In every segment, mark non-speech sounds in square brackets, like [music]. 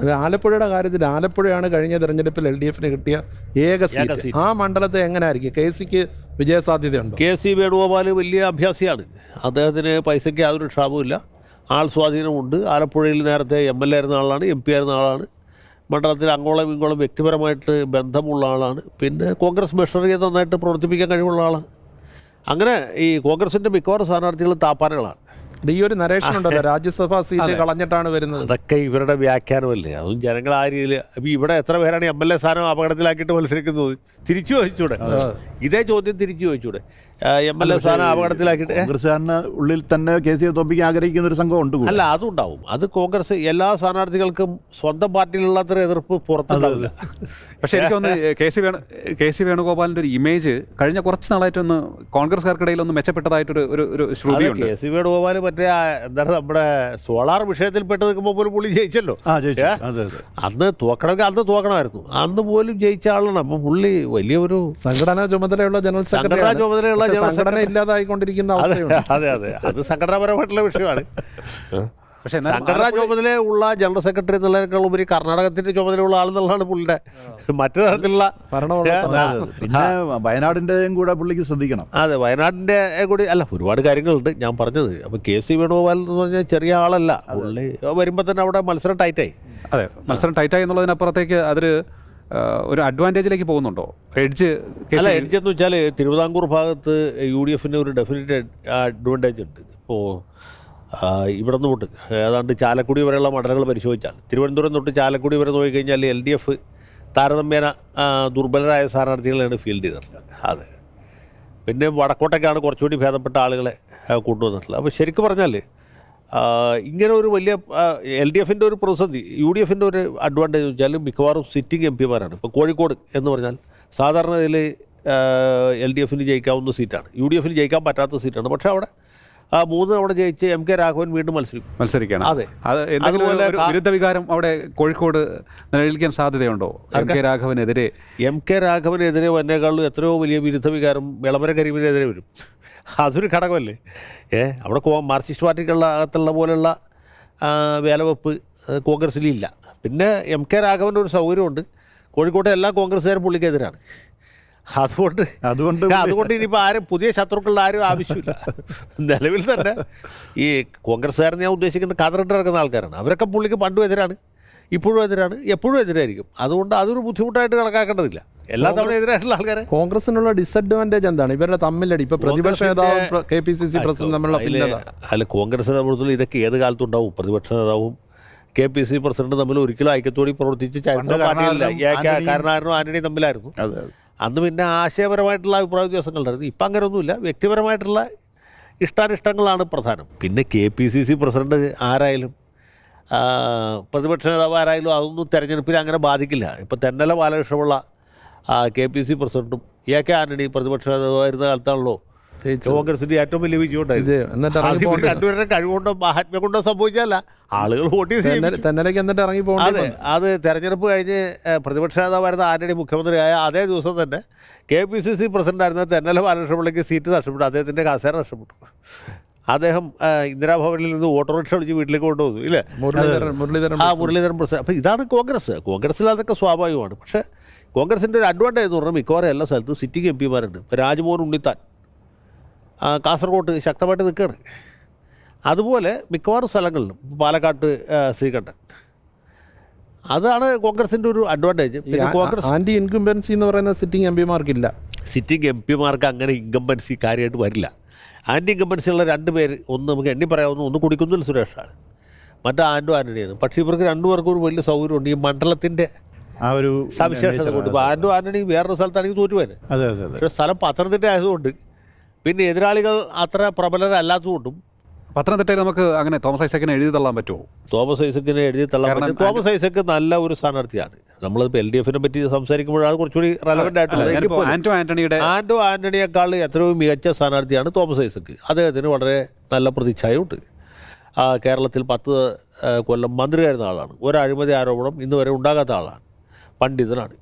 അത് ആലപ്പുഴയുടെ കാര്യത്തിൽ ആലപ്പുഴയാണ് കഴിഞ്ഞ തെരഞ്ഞെടുപ്പിൽ എൽ ഡി എഫിന് കിട്ടിയ ഏക സീറ്റ്. ആ മണ്ഡലത്തെ എങ്ങനെ ആയിരിക്കും കെ സിക്ക് വിജയസാധ്യതയുണ്ട്? കെ സി വേണുഗോപാൽ വലിയ അഭ്യാസിയാണ്. അദ്ദേഹത്തിന് പൈസയ്ക്ക് യാതൊരു ക്ഷാമവുമില്ല. ആൾ സ്വാധീനമുണ്ട്. ആലപ്പുഴയിൽ നേരത്തെ എം എൽ എ ആയിരുന്ന ആളാണ് എം പി ആയിരുന്ന ആളാണ്. മണ്ഡലത്തിൽ അങ്ങോളം ഇങ്ങോളം വ്യക്തിപരമായിട്ട് ബന്ധമുള്ള ആളാണ്. പിന്നെ കോൺഗ്രസ് മെഷറിയെ നന്നായിട്ട് പ്രവർത്തിപ്പിക്കാൻ കഴിവുള്ള ആളാണ്. അങ്ങനെ ഈ കോൺഗ്രസിന്റെ മിക്കവാറും സ്ഥാനാർത്ഥികൾ താപ്പാനകളാണ്. ഈ ഒരു നരേഷൻ ഉണ്ടല്ലോ രാജ്യസഭാ സീറ്റ് കളഞ്ഞിട്ടാണ് വരുന്നത്. അതൊക്കെ ഇവരുടെ വ്യാഖ്യാനമല്ലേ? അതും ജനങ്ങൾ ആ രീതിയിൽ ഇവിടെ എത്ര പേരാണ് എം എൽ എ സ്ഥാനം അപകടത്തിലാക്കിയിട്ട് മത്സരിക്കുന്നത്? തിരിച്ചു ചോദിച്ചൂടെ? ഇതേ ചോദ്യം തിരിച്ചു ചോദിച്ചൂടെ? എം എൽ എ സ്ഥാനം അപകടത്തിലാക്കിയിട്ട് കോൺഗ്രസ്സുകാരന് ഉള്ളിൽ തന്നെ കെ സി തോപ്പിക്കാൻ ആഗ്രഹിക്കുന്ന ഒരു സംഘം ഉണ്ട് അല്ല അതുണ്ടാവും. അത് കോൺഗ്രസ് എല്ലാ സ്ഥാനാർത്ഥികൾക്കും സ്വന്തം പാർട്ടിയിലുള്ളത്ര എതിർപ്പ് പുറത്തുണ്ടാവില്ല. പക്ഷേ എനിക്ക് ഒന്ന് K C Venu K C വേണുഗോപാലിന്റെ ഒരു ഇമേജ് കഴിഞ്ഞ കുറച്ച് നാളായിട്ടൊന്ന് കോൺഗ്രസ്കാർക്കിടയിൽ ഒന്ന് മെച്ചപ്പെട്ടതായിട്ടൊരു ഒരു ഒരു ശ്രുതിയുണ്ട്. കെ സി വേണുഗോപാൽ മറ്റേ എന്താണ് നമ്മുടെ സോളാർ വിഷയത്തിൽ പെട്ട് നിൽക്കുമ്പോൾ പോലും പുള്ളി ജയിച്ചല്ലോ. ആ ജയിച്ചു. അതെ അതെ. അന്ന് തോക്കണമെങ്കിൽ അന്ന് തോക്കണമായിരുന്നു. അന്ന് പോലും ജയിച്ച ആളാണ്. അപ്പം പുള്ളി വലിയൊരു സംഘടനാ ചുമതലയുള്ള ജനറൽ സംഘടനാ സെക്രട്ടറി ചുമതലയുള്ള സംഘടന. ഇല്ലാതായിക്കൊണ്ടിരിക്കുന്ന അതെ അതെ അതെ. സംഘടനാപരമായിട്ടുള്ള വിഷയമാണ്. പക്ഷേ സംഘടനാ ചുമതലയുള്ള ജനറൽ സെക്രട്ടറി എന്നുള്ളതിനേക്കാൾ ഉപരി കർണാടകത്തിന്റെ ചുമതലയുള്ള ആളെന്നുള്ളതാണ് പുള്ളിയുടെ മറ്റു തരത്തിലുള്ള. പിന്നെ വയനാടിന്റെയും കൂടെ പുള്ളിക്ക് ശ്രദ്ധിക്കണം. അതെ വയനാടിന്റെ കൂടി അല്ല ഒരുപാട് കാര്യങ്ങളുണ്ട്. ഞാൻ പറഞ്ഞത് അപ്പൊ കെ സി വേണുഗോപാൽ എന്ന് പറഞ്ഞാൽ ചെറിയ ആളല്ല. പുള്ളി വരുമ്പോ തന്നെ അവിടെ മത്സരം ടൈറ്റായി അതെ മത്സരം ടൈറ്റായി എന്നുള്ളതിനപ്പുറത്തേക്ക് അതൊരു ഒരു അഡ്വാന്റേജിലേക്ക് പോകുന്നുണ്ടോ? എഡ്ജ് അല്ല എഡ്ജ് എന്ന് വെച്ചാൽ തിരുവിതാംകൂർ ഭാഗത്ത് യു ഡി എഫിന് ഒരു ഡെഫിനറ്റ് അഡ്വാന്റേജ് ഉണ്ട്. ഇപ്പോൾ ഇവിടെ നിന്ന് തൊട്ട് ഏതാണ്ട് ചാലക്കുടി വരെയുള്ള മണ്ഡലങ്ങൾ പരിശോധിച്ചാൽ തിരുവനന്തപുരം തൊട്ട് ചാലക്കുടി വരെ നോക്കിക്കഴിഞ്ഞാൽ എൽ ഡി എഫ് താരതമ്യേന ദുർബലരായ സ്ഥാനാർത്ഥികളെയാണ് ഫീൽഡ് ചെയ്തിട്ടുള്ളത്. അതെ. പിന്നെ വടക്കോട്ടേക്കാണ് കുറച്ചുകൂടി ഭേദപ്പെട്ട ആളുകളെ കൊണ്ടുവന്നിട്ടുള്ളത്. അപ്പോൾ ശരിക്കും പറഞ്ഞാൽ ഇങ്ങനെ ഒരു വലിയ എൽ ഡി എഫിന്റെ ഒരു പ്രതിസന്ധി യു ഡി എഫിന്റെ ഒരു അഡ്വാന്റേജ് വെച്ചാൽ മിക്കവാറും സിറ്റിംഗ് എം പിമാരാണ് ഇപ്പോൾ കോഴിക്കോട് എന്ന് പറഞ്ഞാൽ സാധാരണ ഇതിൽ എൽ ഡി എഫിന് ജയിക്കാവുന്ന സീറ്റാണ് യു ഡി എഫിന് ജയിക്കാൻ പറ്റാത്ത സീറ്റാണ് പക്ഷേ അവിടെ മൂന്ന് തവണ ജയിച്ച് എം കെ രാഘവൻ വീണ്ടും മത്സരിക്കും. മത്സരിക്കണം അതെ. അത് അതുപോലെ വിരുദ്ധ വികാരം അവിടെ കോഴിക്കോട് നിലനിൽക്കാൻ സാധ്യതയുണ്ടോ? എം കെ രാഘവനെതിരെ? എം കെ രാഘവനെതിരെ വന്നേക്കാളും എത്രയോ വലിയ വിരുദ്ധ വികാരം വിളംബര കരീമിനെതിരെ വരും. അതൊരു ഘടകമല്ലേ? ഏ അവിടെ കോ മാർക്സിസ്റ്റ് പാർട്ടിക്കുള്ള അകത്തുള്ള പോലെയുള്ള വേലവെപ്പ് കോൺഗ്രസ്സിലില്ല. പിന്നെ എം കെ രാഘവന്റെ ഒരു സൗകര്യമുണ്ട്. കോഴിക്കോട്ടെ എല്ലാ കോൺഗ്രസ്സുകാരും പുള്ളിക്കെതിരാണ്. അതുകൊണ്ട് അതുകൊണ്ട് [laughs] അതുകൊണ്ട് ഇനിയിപ്പോൾ ആരും പുതിയ ശത്രുക്കളുടെ ആരും ആവശ്യമില്ല. [laughs] നിലവിൽ തന്നെ ഈ കോൺഗ്രസ്സുകാരൻ ഞാൻ ഉദ്ദേശിക്കുന്ന കതറിട്ട് നടക്കുന്ന ആൾക്കാരാണ്. അവരൊക്കെ പുള്ളിക്ക് പണ്ടും എതിരാണ് ഇപ്പോഴും എതിരാണ് എപ്പോഴും എതിരായിരിക്കും. അതുകൊണ്ട് അതൊരു ബുദ്ധിമുട്ടായിട്ട് കണക്കാക്കേണ്ടതില്ല. എല്ലാ തവണ എതിരായിട്ടുള്ള ആൾക്കാരെ. കോൺഗ്രസിനുള്ള ഡിസഡ്വാന്റേജ് എന്താണ്? ഇവരുടെ തമ്മിലടി. ഇപ്പൊ പ്രതിപക്ഷ നേതാവും K P C C president തമ്മിലുള്ള അല്ല കോൺഗ്രസ് സംബന്ധിച്ചുള്ള ഇതൊക്കെ ഏത് കാലത്തുണ്ടാവും പ്രതിപക്ഷ നേതാവും കെ പി സി പ്രസിഡന്റ് തമ്മിൽ ഒരിക്കലും ഐക്യത്തോടെ പ്രവർത്തിച്ച് ചരിത്ര കരുണാകരനും ആന്റണിയും- ആന്റണി തമ്മിലായിരുന്നു. അതെ. അന്ന് പിന്നെ ആശയപരമായിട്ടുള്ള അഭിപ്രായ വ്യത്യാസങ്ങളുണ്ടായിരുന്നു. ഇപ്പം അങ്ങനെയൊന്നുമില്ല. വ്യക്തിപരമായിട്ടുള്ള ഇഷ്ടാനിഷ്ടങ്ങളാണ് പ്രധാനം. പിന്നെ K P C C president ആരായാലും പ്രതിപക്ഷ നേതാവ് ആരായാലും അതൊന്നും തെരഞ്ഞെടുപ്പിൽ അങ്ങനെ ബാധിക്കില്ല. ഇപ്പം Thennala Balakrishnapillai K P C പ്രസിഡന്റും എ കെ ആന്റണി പ്രതിപക്ഷ നേതാവായിരുന്ന കാലത്താണല്ലോ ഏറ്റവും വലിയ വിജയം ഉണ്ടായത് എന്നിട്ട് ഇറങ്ങി അത് ഇവർ പോകേണ്ടി രണ്ടുപേരുടെ കഴിവുകൊണ്ടോ മഹാത്മ്യം കൊണ്ടോ സംഭവിച്ചല്ല ആളുകൾ വോട്ട് ചെയ്ത്. എന്നിട്ട് ഇറങ്ങി അതെ അത് തെരഞ്ഞെടുപ്പ് കഴിഞ്ഞ് പ്രതിപക്ഷ നേതാവായിരുന്ന ആന്റണി മുഖ്യമന്ത്രിയായ അതേ ദിവസം തന്നെ കെ പി സി സി പ്രസിഡന്റായിരുന്ന തെന്നല ബാലകൃഷ്ണപിള്ളിക്ക് സീറ്റ് നഷ്ടപ്പെട്ടു. അദ്ദേഹത്തിന്റെ കസേര നഷ്ടപ്പെട്ടു. അദ്ദേഹം ഇന്ദിരാഭവനിൽ നിന്ന് ഓട്ടോറിക്ഷ വിളിച്ച് വീട്ടിലേക്ക് കൊണ്ടുവന്നു ഇല്ലേ? മുരളീധരൻ മുരളീധരൻ ആ മുരളീധരൻ പ്രസിഡന്റ് അപ്പം ഇതാണ് കോൺഗ്രസ്. കോൺഗ്രസ്സിൽ അതൊക്കെ സ്വാഭാവികമാണ്. പക്ഷേ കോൺഗ്രസിന്റെ ഒരു അഡ്വാന്റേജ് എന്ന് പറഞ്ഞാൽ മിക്കവാറും എല്ലാ സ്ഥലത്തും സിറ്റിംഗ് എം പിമാരുണ്ട്. രാജ്മോഹൻ ഉണ്ണിത്താൻ. കാസർഗോട്ട് ശക്തമായിട്ട് നിൽക്കുകയാണ്. അതുപോലെ മിക്കവാറും സ്ഥലങ്ങളിലും പാലക്കാട്ട് ശ്രീകണ്ഠൻ. അതാണ് കോൺഗ്രസിന്റെ ഒരു അഡ്വാന്റേജ് പിന്നെ കോൺഗ്രസ് ആന്റി ഇൻകംബൻസി എന്ന് പറയുന്ന സിറ്റിംഗ് എം പിമാർക്കില്ല സിറ്റിംഗ് എം പിമാർക്ക് അങ്ങനെ ഇൻകംബൻസി കാര്യമായിട്ട് വരില്ല. ആന്റി ഇൻകംബൻസി ഉള്ള രണ്ട് പേര് ഒന്ന് നമുക്ക് എണ്ണി പറയാവുന്ന ഒന്ന് കുടിക്കുന്നിൽ സുരേഷാണ് മറ്റേ ആൻഡു ആന്റണിയാണ് പക്ഷേ ഇവർക്ക് രണ്ടുപേർക്കും ഒരു വലിയ സൗകര്യമുണ്ട്. ഈ മണ്ഡലത്തിന്റെ ആ ഒരു സവിശേഷത കൊണ്ട് ഇപ്പോൾ ആൻഡു ആന്റണി വേറൊരു സ്ഥലത്താണെങ്കിൽ തോറ്റുപോയത് അതെ അതെ അതെ. പക്ഷേ സ്ഥലം പത്തനംതിട്ട ആയതുകൊണ്ട് പിന്നെ എതിരാളികൾ അത്ര പ്രബലരല്ലാത്തതുകൊണ്ടും പത്തനംതിട്ടയിൽ നമുക്ക് അങ്ങനെ തോമസ് ഐസക്കിനെ എഴുതി തള്ളാൻ പറ്റുമോ? തോമസ് ഐസക്കിനെ എഴുതി തള്ളാൻ പറ്റും. തോമസ് ഐസക്ക് നല്ല ഒരു സ്ഥാനാർത്ഥിയാണ്. നമ്മളിപ്പോൾ എൽ ഡി എഫിനെ പറ്റി സംസാരിക്കുമ്പോഴാണ് കുറച്ചുകൂടി റെലവെന്റ് ആയിട്ടുള്ളത് ആന്റോ ആൻഡോ ആന്റണിയേക്കാൾ എത്രയോ മികച്ച സ്ഥാനാർത്ഥിയാണ് തോമസ് ഐസക്ക്. അദ്ദേഹത്തിന് വളരെ നല്ല പ്രതിച്ഛായമുണ്ട് കേരളത്തിൽ പത്ത് കൊല്ലം മന്ത്രിയായിരുന്ന ആളാണ്. ഒരു അഴിമതി ആരോപണം ഇന്നുവരെ ഉണ്ടാകാത്ത ആളാണ്. പണ്ഡിതനാണ്.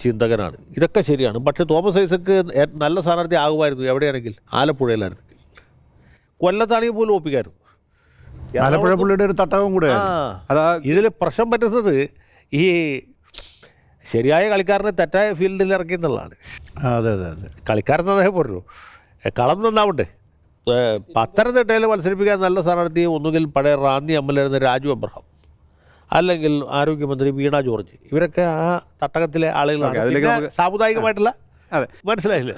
ചിന്തകനാണ്. ഇതൊക്കെ ശരിയാണ്. പക്ഷേ തോമസ് ഐസക്ക് നല്ല സ്ഥാനാർത്ഥി ആകുമായിരുന്നു എവിടെയാണെങ്കിൽ? ആലപ്പുഴയിലായിരുന്നെങ്കിൽ. കൊല്ലത്താണെങ്കിൽ പോലും ഒപ്പിക്കായിരുന്നു. ആലപ്പുഴ പുള്ളിയുടെ ഒരു തട്ടകം കൂടെ അതാ ഇതിൽ പ്രശ്നം പറ്റുന്നത് ഈ ശരിയായ കളിക്കാരനെ തെറ്റായ ഫീൽഡിൽ ഇറക്കി എന്നുള്ളതാണ്. അതെ അതെ അതെ. കളിക്കാരൻ അദ്ദേഹം പറഞ്ഞു കളം നന്നാവട്ടെ. പത്തനംതിട്ടയിൽ മത്സരിപ്പിക്കാൻ നല്ല സ്ഥാനാർത്ഥി ഒന്നുകിൽ പഴയ റാന്നി അമ്മലായിരുന്ന രാജു അബ്രഹാം. അല്ലെങ്കിൽ ആരോഗ്യമന്ത്രി വീണ ജോർജ്. ഇവരൊക്കെ ആ തട്ടകത്തിലെ ആളുകളാണ്. സാമുദായികമായിട്ടുള്ള മനസ്സിലായില്ലേ?